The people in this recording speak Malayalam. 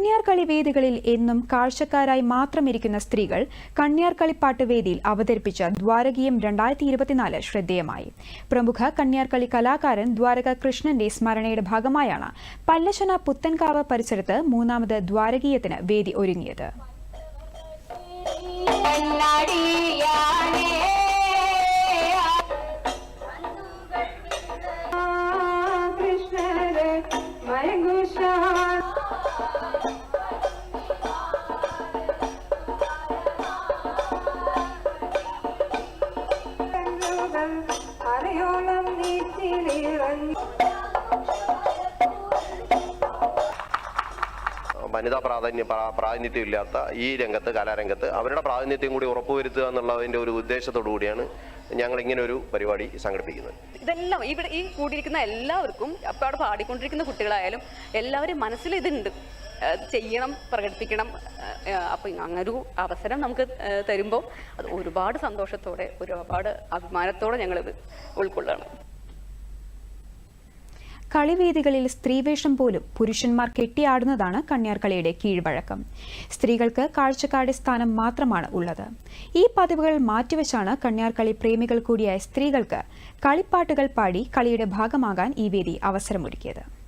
കണ്യാർകളി വേദികളിൽ എന്നും കാഴ്ചക്കാരായി മാത്രം ഇരിക്കുന്ന സ്ത്രീകൾ കണ്യാർകളിപ്പാട്ട് വേദിയിൽ അവതരിപ്പിച്ച ദ്വാരകീയം രണ്ടായിരത്തി ഇരുപത്തിനാല് ശ്രദ്ധേയമായി. പ്രമുഖ കണ്യാർകളി കലാകാരൻ ദ്വാരക കൃഷ്ണന്റെ സ്മരണയുടെ ഭാഗമായാണ് പല്ലശന പുത്തൻകാവ് പരിസരത്ത് മൂന്നാമത് ദ്വാരകീയത്തിന് വേദി ഒരുങ്ങിയത്. കൃഷ്ണരെ അറിയോളം നീറ്റിലിറങ്ങി വനിതാ പ്രാധാന്യ പ്രാ- പ്രാതിനിധ്യം ഇല്ലാത്ത ഈ രംഗത്ത് കലാരംഗത്ത് അവരുടെ പ്രാതിനിധ്യം കൂടി ഉറപ്പുവരുത്തുക എന്നുള്ളതിന്റെ ഒരു ഉദ്ദേശത്തോടു കൂടിയാണ് ഞങ്ങൾ ഇങ്ങനെ ഒരു പരിപാടി സംഘടിപ്പിക്കുന്നത്. ഇതെല്ലാം ഇവിടെ ഈ കൂടിയിരിക്കുന്ന എല്ലാവർക്കും അപ്പോൾ അവിടെ പാടിക്കൊണ്ടിരിക്കുന്ന കുട്ടികളായാലും എല്ലാവരും മനസ്സിൽ ഇതുണ്ട്. ചെയ്യണം പ്രകടിപ്പിക്കണം. അപ്പൊ അങ്ങനൊരു അവസരം നമുക്ക് തരുമ്പോൾ അത് ഒരുപാട് സന്തോഷത്തോടെ ഒരുപാട് അഭിമാനത്തോടെ ഞങ്ങളിത് ഉൾക്കൊള്ളണം കളിവേദികളിൽ സ്ത്രീവേഷം പോലും പുരുഷന്മാർ കെട്ടിയാടുന്നതാണ് കണ്യാർകളിയുടെ കീഴ്വഴക്കം. സ്ത്രീകൾക്ക് കാഴ്ചക്കാരുടെ സ്ഥാനം മാത്രമാണ് ഉള്ളത്. ഈ പതിവുകൾ മാറ്റിവെച്ചാണ് കണ്യാർകളി പ്രേമികൾ കൂടിയായ സ്ത്രീകൾക്ക് കളിപ്പാട്ടുകൾ പാടി കളിയുടെ ഭാഗമാകാൻ ഈ വേദി അവസരമൊരുക്കിയത്.